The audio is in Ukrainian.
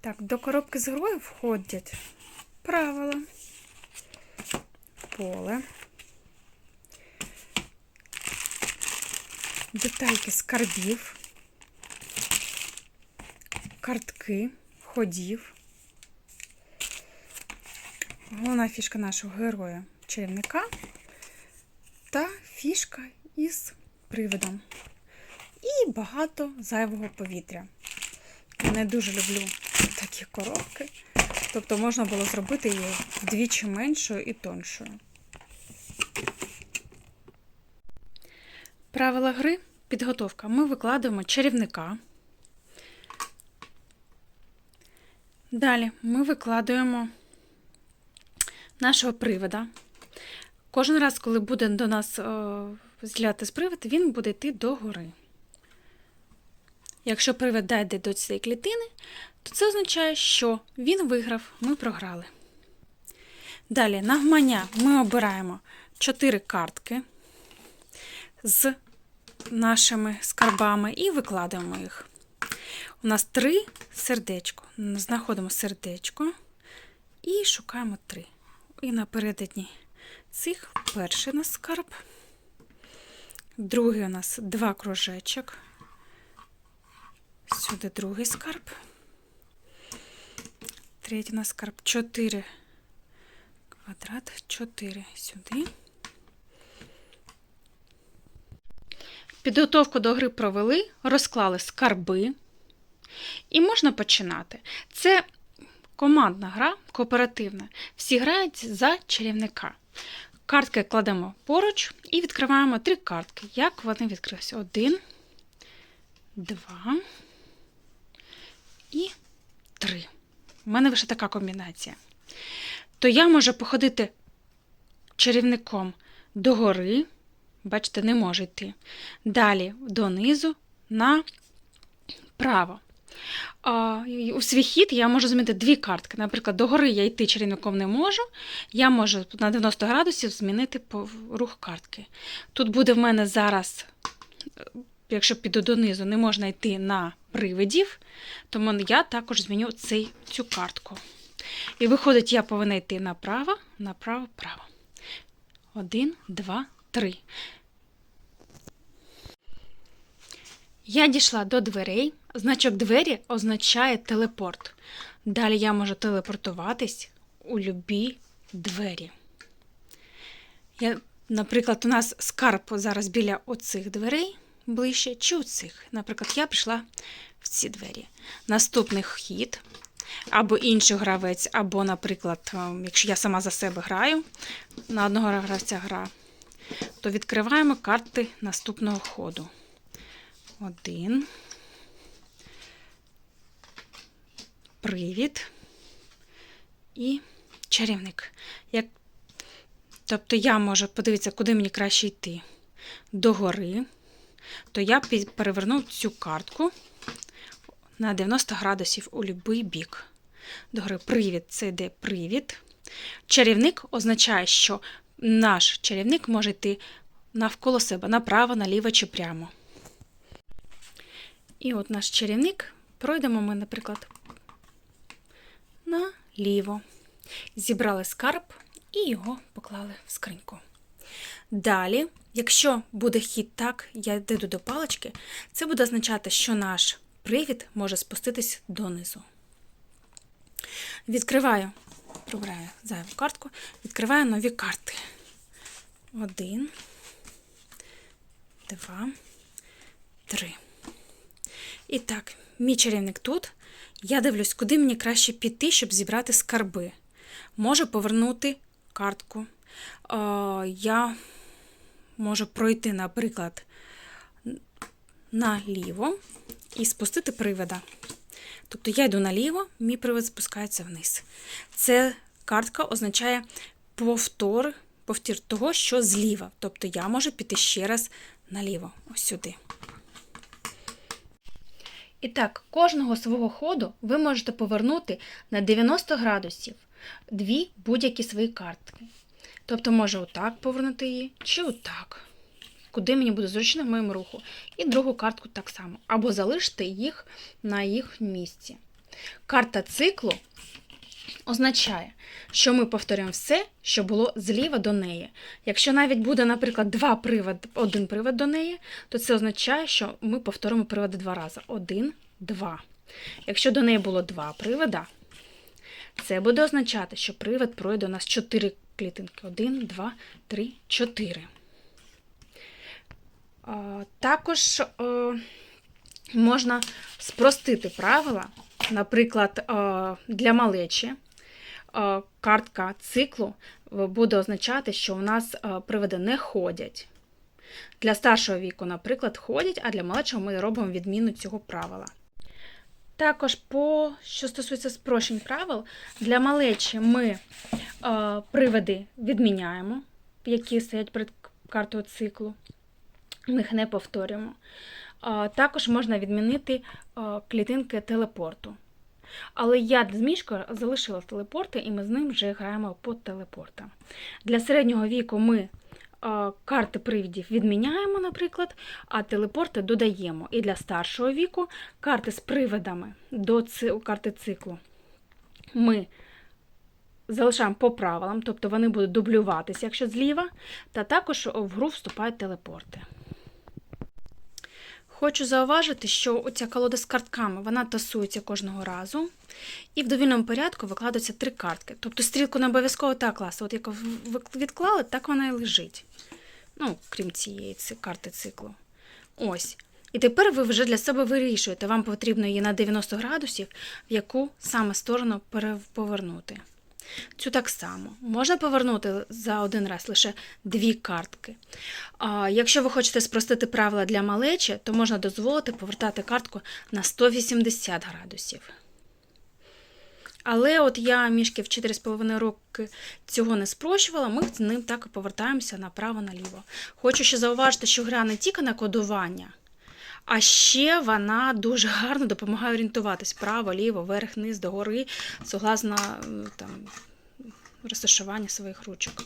Так, до коробки з грою входять правила, поле, детальки скарбів, картки, ходів. Головна фішка нашого героя чарівника та фішка із привидом. І багато зайвого повітря. Я не дуже люблю такі коробки. Тобто можна було зробити її вдвічі меншою і тоншою. Правила гри підготовка. Ми викладаємо чарівника. Далі ми викладаємо нашого привида. Кожен раз, коли буде до нас о, згляти з привид, він буде йти до гори. Якщо привид дійде до цієї клітини, то це означає, що він виграв, ми програли. Далі, навмання ми обираємо 4 картки з нашими скарбами і викладаємо їх. У нас три сердечко. Знаходимо сердечко і шукаємо три. І напередодні цих перший у нас скарб, другий у нас два кружечок. Сюди другий скарб. Третій у нас скарб 4 квадрат, 4 сюди. Підготовку до гри провели, розклали скарби. І можна починати. Це командна гра, кооперативна. Всі грають за чарівника. Картки кладемо поруч і відкриваємо три картки. Як вони відкрилися? Один, два і три. У мене вийшла така комбінація. То я можу походити чарівником догори, бачите, не може йти. Далі донизу направо. У свій хід я можу змінити дві картки. Наприклад, догори я йти чарівником не можу. Я можу на 90 градусів змінити рух картки. Тут буде в мене зараз, е, якщо піду донизу, не можна йти на привидів, тому я також зміню цей, цю картку. І виходить, я повинна йти направо, направо, право. Один, два, три. Я дійшла до дверей. Значок двері означає телепорт. Далі я можу телепортуватись у любі двері. Я, наприклад, у нас скарб зараз біля оцих дверей ближче, чи у цих. Наприклад, я прийшла в ці двері. Наступний хід, або інший гравець, або, наприклад, якщо я сама за себе граю, на одного гравця гра, то відкриваємо карти наступного ходу. Один. Привід і чарівник. Як... Тобто я можу подивитися, куди мені краще йти догори, то я переверну цю картку на 90 градусів у будь-який бік. Догори привід це йде привід. Чарівник означає, що наш чарівник може йти навколо себе, направо, наліво чи прямо. І от наш чарівник пройдемо ми, наприклад, наліво. Зібрали скарб і його поклали в скриньку. Далі, якщо буде хід так, я йду до палички, це буде означати, що наш привід може спуститись донизу. Відкриваю, пробираю зайву картку, відкриваю нові карти. Один, два, три. І так, мій чарівник тут. Я дивлюсь, куди мені краще піти, щоб зібрати скарби. Можу повернути картку. Е, я можу пройти, наприклад, наліво і спустити привида. Тобто я йду наліво, мій привид спускається вниз. Це картка означає повтор, повтір того, що зліва. Тобто я можу піти ще раз наліво, ось сюди. І так, кожного свого ходу ви можете повернути на 90 градусів дві будь-які свої картки. Тобто, може отак повернути її, чи отак. Куди мені буде зручно в моєму руху. І другу картку так само. Або залишити їх на їх місці. Карта циклу означає, що ми повторюємо все, що було зліва до неї. Якщо навіть буде, наприклад, два привод, один привод до неї, то це означає, що ми повторимо приводи два рази. Один, два. Якщо до неї було два привода, це буде означати, що привид пройде у нас чотири клітинки. Один, два, три, чотири. А, Також е, можна спростити правила. Наприклад, е, для малечі е, картка циклу буде означати, що у нас приводи не ходять. Для старшого віку, наприклад, ходять, а для малечого ми робимо відміну цього правила. Також, по, що стосується спрощень правил, для малечі ми е, приводи відміняємо, які стоять перед картою циклу. Ми їх не повторюємо. А, Також можна відмінити а, клітинки телепорту. Але я з мішкою залишила телепорти, і ми з ним вже граємо по телепортам. Для середнього віку ми карти привідів відміняємо, наприклад, а телепорти додаємо. І для старшого віку карти з привидами до ци- карти циклу ми залишаємо по правилам, тобто вони будуть дублюватися, якщо зліва, та також в гру вступають телепорти. Хочу зауважити, що оця колода з картками вона тасується кожного разу, і в довільному порядку викладаються три картки. Тобто стрілку не обов'язково так класти. От як ви відклали, так вона і лежить. Ну, крім цієї карти циклу. Ось. І тепер ви вже для себе вирішуєте, вам потрібно її на 90 градусів, в яку саме сторону повернути. Цю так само. Можна повернути за один раз лише дві картки. А якщо ви хочете спростити правила для малечі, то можна дозволити повертати картку на 180 градусів. Але от я мішки в 4,5 роки цього не спрощувала, ми з ним так і повертаємося направо-наліво. Хочу ще зауважити, що гра не тільки на кодування, а ще вона дуже гарно допомагає орієнтуватись право, ліво, вверх, низ, догори, согласно там, розташування своїх ручок.